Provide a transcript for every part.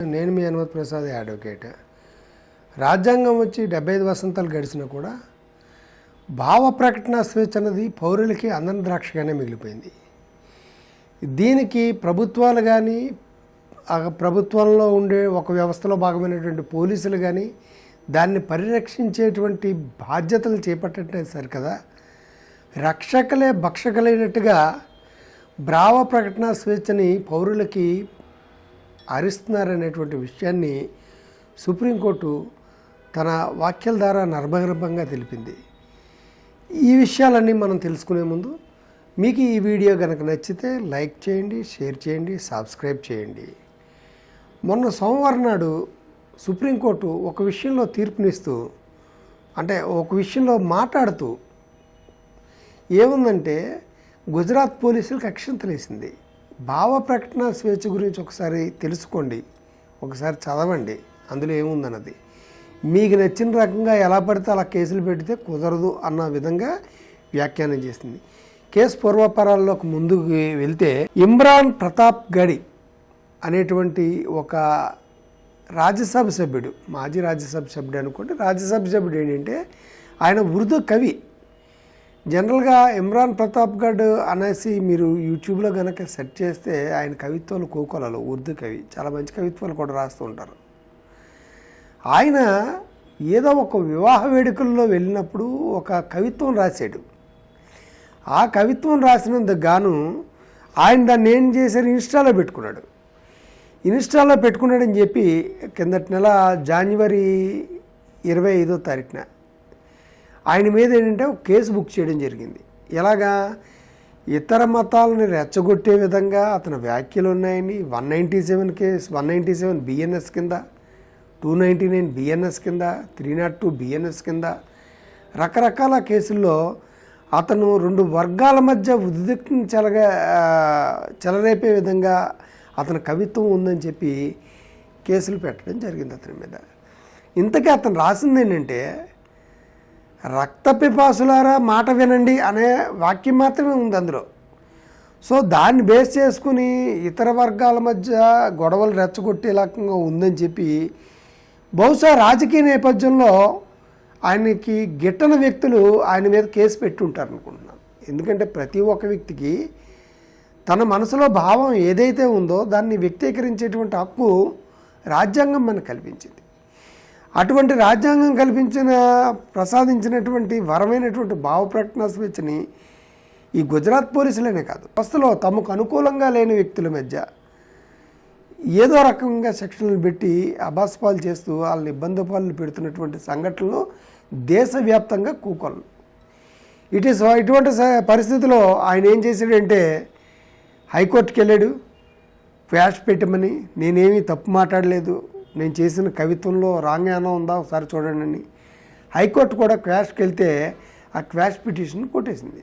నేను మీ అనుమతి ప్రసాద్ అడ్వకేట్. రాజ్యాంగం వచ్చి డెబ్బై ఐదు వసంతాలు గడిచినా కూడా భావ ప్రకటన స్వేచ్ఛ అన్నది పౌరులకి అందరి ద్రాక్షగానే మిగిలిపోయింది. దీనికి ప్రభుత్వాలు కానీ ప్రభుత్వంలో ఉండే ఒక వ్యవస్థలో భాగమైనటువంటి పోలీసులు కానీ దాన్ని పరిరక్షించేటువంటి బాధ్యతలు చేపట్టట్లేదు సరికదా రక్షకులే భక్షకలైనట్టుగా బ్రావ ప్రకటన స్వేచ్ఛని పౌరులకి హరిస్తున్నారనేటువంటి విషయాన్ని సుప్రీంకోర్టు తన వాక్యాల ద్వారా నర్మగర్భంగా తెలిపింది. ఈ విషయాలన్నీ మనం తెలుసుకునే ముందు మీకు ఈ వీడియో కనుక నచ్చితే లైక్ చేయండి షేర్ చేయండి సబ్స్క్రైబ్ చేయండి. మొన్న సోమవారం నాడు సుప్రీంకోర్టు ఒక విషయంలో తీర్పునిస్తూ అంటే ఒక విషయంలో మాట్లాడుతూ ఏముందంటే గుజరాత్ పోలీసులకు అక్షంతలేసింది భావ ప్రకటన స్వేచ్ఛ గురించి ఒకసారి తెలుసుకోండి. ఒకసారి చదవండి. అందులో ఏముందన్నది? మీకు నచ్చిన రకంగా ఎలా పడితే అలా కేసులు పెడితే కుదరదు అన్న విధంగా వ్యాఖ్యానం చేసింది. కేసు పూర్వపరాల్లోకి ముందుకు వెళ్తే ఇమ్రాన్ ప్రతాప్ గడి అనేటువంటి ఒక రాజ్యసభ సభ్యుడు మాజీ రాజ్యసభ సభ్యుడు అనుకోండి. రాజ్యసభ సభ్యుడు ఏంటంటే ఆయన ఉర్దూ కవి. జనరల్గా ఇమ్రాన్ ప్రతాప్ గఢ్ అనేసి మీరు యూట్యూబ్లో కనుక సెర్చ్ చేస్తే ఆయన కవిత్వాలు కోకొలలు ఉర్దూ కవి చాలా మంచి కవిత్వాలు కూడా రాస్తూ ఉంటారు. ఆయన ఏదో ఒక వివాహ వేడుకల్లో వెళ్ళినప్పుడు ఒక కవిత్వం రాశాడు. ఆ కవిత్వం రాసినందుకు గాను ఆయన దాన్ని ఏం చేశారు? ఇన్స్టాలో పెట్టుకున్నాడు. ఇన్స్టాలో పెట్టుకున్నాడని చెప్పి కిందటి నెల జాన్వరి ఇరవై ఐదో తారీఖున ఆయన మీద ఏంటంటే ఒక కేసు బుక్ చేయడం జరిగింది. ఎలాగా? ఇతర మతాలను రెచ్చగొట్టే విధంగా అతని వ్యాఖ్యలు ఉన్నాయని one ninety seven case one ninety seven BNS కింద టూ నైంటీ నైన్ బిఎన్ఎస్ కింద త్రీ నాట్ టూ బిఎన్ఎస్ కింద రకరకాల కేసుల్లో అతను రెండు వర్గాల మధ్య ఉద్రిక్తం చెలగా చెలరేపే విధంగా అతని కవిత్వం ఉందని చెప్పి కేసులు పెట్టడం జరిగింది అతని మీద. ఇంతకీ అతను రాసింది ఏంటంటే రక్త పిపాసులారా మాట వినండి అనే వాక్యం మాత్రమే ఉంది అందులో. సో దాన్ని బేస్ చేసుకుని ఇతర వర్గాల మధ్య గొడవలు రెచ్చగొట్టే రకంగా ఉందని చెప్పి బహుశా రాజకీయ నేపథ్యంలో ఆయనకి గిట్టని వ్యక్తులు ఆయన మీద కేసు పెట్టి ఉంటారు అనుకుంటున్నాను. ఎందుకంటే ప్రతి ఒక్క వ్యక్తికి తన మనసులో భావం ఏదైతే ఉందో దాన్ని వ్యక్తీకరించేటువంటి హక్కు రాజ్యాంగం మనకు కల్పించింది. అటువంటి రాజ్యాంగం కల్పించిన ప్రసాదించినటువంటి వరమైనటువంటి భావ ప్రకటన స్వేచ్ఛని ఈ గుజరాత్ పోలీసులనే కాదు. వ్యవస్థలో తమకు అనుకూలంగా లేని వ్యక్తుల మధ్య ఏదో రకంగా సెక్షన్లు పెట్టి అబాస్పాలు చేస్తూ వాళ్ళని ఇబ్బంది పాలు పెడుతున్నటువంటి సంఘటనలు దేశవ్యాప్తంగా కూకొల్లు ఇట్ ఈస్ ఇటువంటి పరిస్థితిలో ఆయన ఏం చేశాడంటే హైకోర్టుకి వెళ్ళాడు క్వాష్ పెట్టమని నేనేమీ తప్పు మాట్లాడలేదు నేను చేసిన కవిత్వంలో రాంగ్ ఏమైనా ఉందా? ఒకసారి చూడండి అని. హైకోర్టు కూడా క్వాష్కి వెళ్తే ఆ క్వాష్ పిటిషన్ కొట్టేసింది.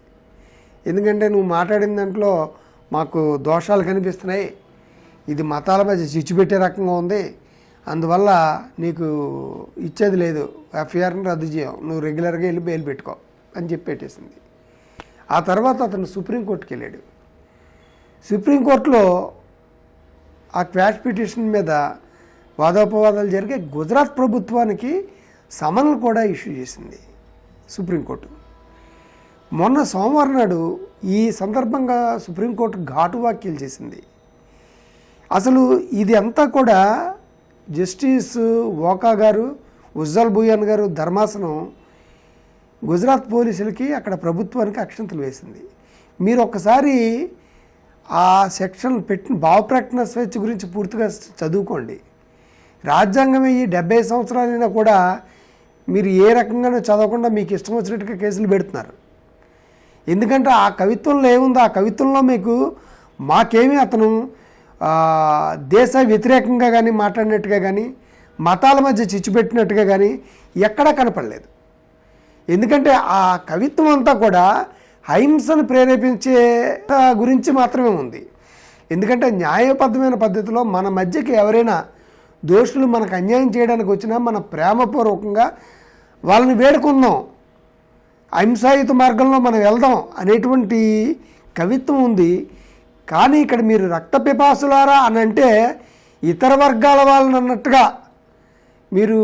ఎందుకంటే నువ్వు మాట్లాడిన దాంట్లో మాకు దోషాలు కనిపిస్తున్నాయి. ఇది మతాల మధ్య చిచ్చు పెట్టే రకంగా ఉంది. అందువల్ల నీకు ఇచ్చేది లేదు. ఎఫ్ఐఆర్ని రద్దు చేయం. నువ్వు రెగ్యులర్గా వెళ్ళి బెయిల్ పెట్టుకో అని చెప్పి పెట్టేసింది. ఆ తర్వాత అతను సుప్రీంకోర్టుకి వెళ్ళాడు సుప్రీంకోర్టులో ఆ క్వాష్ పిటిషన్ మీద వాదోపవాదాలు జరిగే గుజరాత్ ప్రభుత్వానికి సమన్లు కూడా ఇష్యూ చేసింది సుప్రీంకోర్టు. మొన్న సోమవారం నాడు ఈ సందర్భంగా సుప్రీంకోర్టు ఘాటు వ్యాఖ్యలు చేసింది. అసలు ఇది అంతా కూడా జస్టిస్ ఓకా గారు ఉజ్జల్ భూయాన్ గారు ధర్మాసనం గుజరాత్ పోలీసులకి అక్కడ ప్రభుత్వానికి అక్షంతలు వేసింది. మీరు ఒక్కసారి ఆ సెక్షన్ పెట్టిన భావప్రకటన స్వేచ్ఛ గురించి పూర్తిగా చదువుకోండి. రాజ్యాంగం ఈ డెబ్బై సంవత్సరాలైనా కూడా మీరు ఏ రకంగానూ చదవకుండా మీకు ఇష్టం వచ్చినట్టుగా కేసులు పెడుతున్నారు. ఎందుకంటే ఆ కవిత్వంలో ఏముందో ఆ కవిత్వంలో మీకు మాకేమీ అతను దేశ వ్యతిరేకంగా కానీ మాట్లాడినట్టుగా కానీ మతాల మధ్య చిచ్చుపెట్టినట్టుగా కానీ ఎక్కడా కనపడలేదు. ఎందుకంటే ఆ కవిత్వం అంతా కూడా అహింసను ప్రేరేపించే గురించి మాత్రమే ఉంది. ఎందుకంటే న్యాయబద్ధమైన పద్ధతిలో మన మధ్యకి ఎవరైనా దోషులు మనకు అన్యాయం చేయడానికి వచ్చినా మన ప్రేమపూర్వకంగా వాళ్ళని వేడుకుందాం. అహింసాయుత మార్గంలో మనం వెళ్దాం అనేటువంటి కవిత్వం ఉంది. కానీ ఇక్కడ మీరు రక్త పిపాసులారా అని అంటే ఇతర వర్గాల వాళ్ళని అన్నట్టుగా మీరు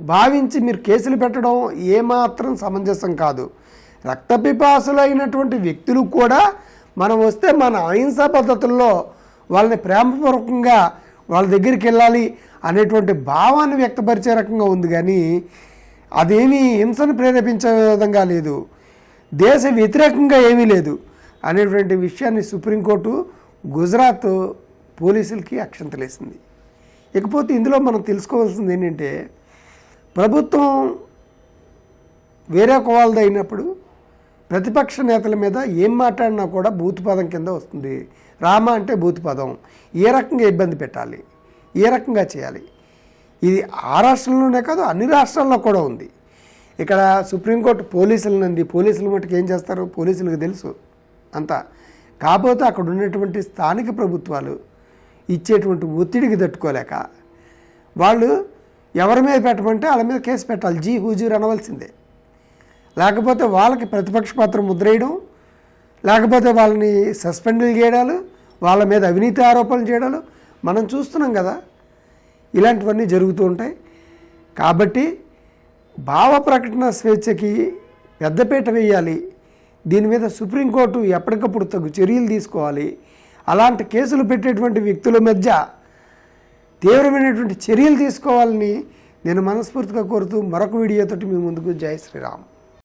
భావించి మీరు కేసులు పెట్టడం ఏమాత్రం సమంజసం కాదు. రక్త పిపాసులైనటువంటి వ్యక్తులు కూడా మనం వస్తే మన అహింసా పద్ధతుల్లో వాళ్ళని ప్రేమపూర్వకంగా వాళ్ళ దగ్గరికి వెళ్ళాలి అనేటువంటి భావాన్ని వ్యక్తపరిచే రకంగా ఉంది కానీ అదేమీ హింసను ప్రేరేపించే విధంగా లేదు. దేశ వ్యతిరేకంగా ఏమీ లేదు అనేటువంటి విషయాన్ని సుప్రీంకోర్టు గుజరాత్ పోలీసులకి అక్షంతలేసింది. ఇకపోతే ఇందులో మనం తెలుసుకోవాల్సింది ఏంటంటే ప్రభుత్వం వేరే ఒక వాళ్ళది అయినప్పుడు ప్రతిపక్ష నేతల మీద ఏం మాట్లాడినా కూడా భూతిపదం కింద వస్తుంది. రామ అంటే భూతిపదం. ఏ రకంగా ఇబ్బంది పెట్టాలి? ఏ రకంగా చేయాలి? ఇది ఆ రాష్ట్రంలోనే కాదు అన్ని రాష్ట్రాల్లో కూడా ఉంది. ఇక్కడ సుప్రీంకోర్టు పోలీసులనంది పోలీసులు మటుకు ఏం చేస్తారు? పోలీసులకు తెలుసు అంతా. కాకపోతే అక్కడ ఉన్నటువంటి స్థానిక ప్రభుత్వాలు ఇచ్చేటువంటి ఒత్తిడికి తట్టుకోలేక వాళ్ళు ఎవరి మీద పెట్టమంటే వాళ్ళ మీద కేసు పెట్టాలి. జీ హుజూర్ అనవలసిందే. లేకపోతే వాళ్ళకి ప్రతిపక్ష పాత్ర ముద్రేయడం లేకపోతే వాళ్ళని సస్పెండ్లు చేయడాలు వాళ్ళ మీద అవినీతి ఆరోపణలు చేయడాలు మనం చూస్తున్నాం కదా. ఇలాంటివన్నీ జరుగుతూ ఉంటాయి. కాబట్టి భావ ప్రకటన స్వేచ్ఛకి పెద్దపీట వేయాలి. దీని మీద సుప్రీంకోర్టు ఎప్పటికప్పుడు తగు చర్యలు తీసుకోవాలి. అలాంటి కేసులు పెట్టేటువంటి వ్యక్తుల మధ్య తీవ్రమైనటువంటి చర్యలు తీసుకోవాలని నేను మనస్ఫూర్తిగా కోరుతూ మరొక వీడియోతోటి మీ ముందుకు జై శ్రీరామ్.